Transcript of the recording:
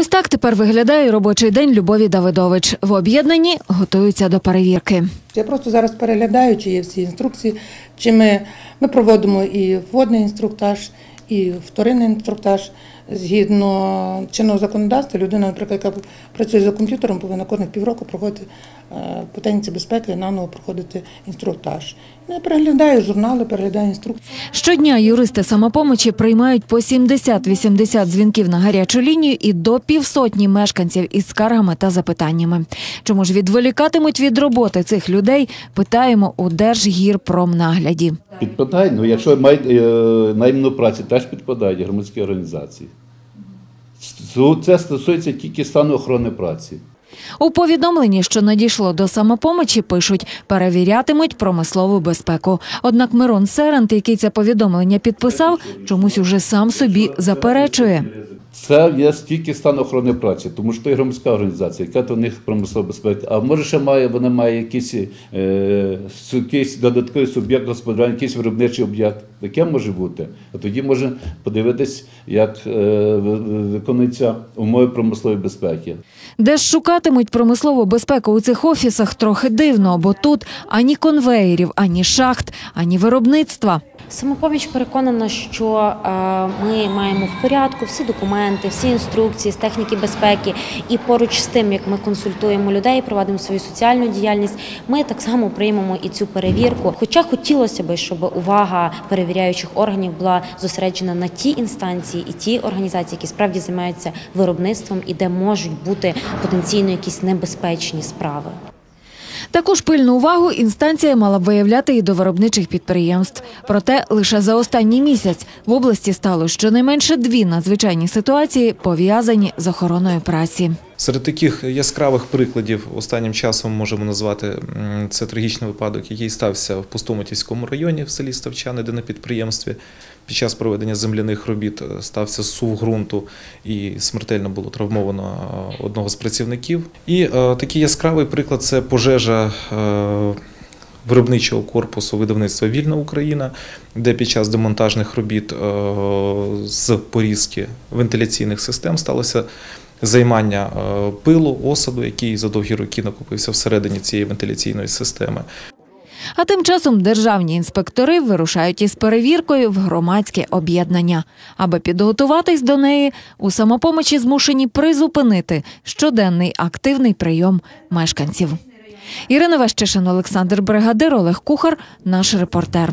Ось так тепер виглядає робочий день Любові Давидович. В об'єднанні готуються до перевірки. Я просто зараз переглядаю, чи є всі інструкції, чи ми, ми проводимо і вводний інструктаж, і вторинний інструктаж. Згідно чинного законодавства, людина, наприклад, яка працює за комп'ютером, повинна кожних півроку проходити е, по техніці безпеки, наново проходити інструктаж. Я переглядаю журнали, переглядаю інструкції. Щодня юристи самопомочі приймають по 70-80 дзвінків на гарячу лінію і до півсотні мешканців із скаргами та запитаннями. Чому ж відволікатимуть від роботи цих людей? Питаємо у Держгірпромнагляді. Підпадає, ну якщо май, е, наймну праці, теж підпадають громадські організації. Це стосується тільки стану охорони праці. У повідомленні, що надійшло до самопомочі, пишуть, перевірятимуть промислову безпеку. Однак Мирон Серент, який це повідомлення підписав, чомусь уже сам собі заперечує. Це є стільки стан охорони праці, тому що це громадська організація, яка то в них промислова безпека. А може ще має, вона має якийсь, е, якийсь додатковий суб'єкт господарювання, якийсь виробничий об'єкт. Таке може бути. А тоді може подивитись, як е, ви- ви- виконуються умови промислової безпеки. Де ж шукатимуть промислову безпеку у цих офісах трохи дивно, бо тут ані конвеєрів, ані шахт, ані виробництва. Самопоміч переконана, що е, ми маємо в порядку всі документи, всі інструкції з техніки безпеки. І поруч з тим, як ми консультуємо людей, проводимо свою соціальну діяльність, ми так само приймемо і цю перевірку. Хоча хотілося б, щоб увага перевіряючих органів була зосереджена на ті інстанції і ті організації, які справді займаються виробництвом і де можуть бути потенційно якісь небезпечні справи. Таку пильну увагу інстанція мала б виявляти і до виробничих підприємств. Проте лише за останній місяць в області стало щонайменше дві надзвичайні ситуації, пов'язані з охороною праці. Серед таких яскравих прикладів останнім часом можемо назвати це трагічний випадок, який стався в Пустоматівському районі в селі Ставчани, де на підприємстві під час проведення земляних робіт е, стався сув ґрунту і смертельно було травмовано е, одного з працівників. І е, такий яскравий приклад це пожежа. Виробничого корпусу видавництва Вільна Україна, де під час демонтажних робіт з порізки вентиляційних систем сталося займання е, пилу, осаду, який за довгі роки накопився всередині цієї вентиляційної системи. А тим часом державні інспектори вирушають із перевіркою в громадське об'єднання. Аби підготуватись до неї, у самопомочі змушені призупинити щоденний активний прийом мешканців. Ірина Вещишин, Олександр Бригадир, Олег Кухар, наш репортер.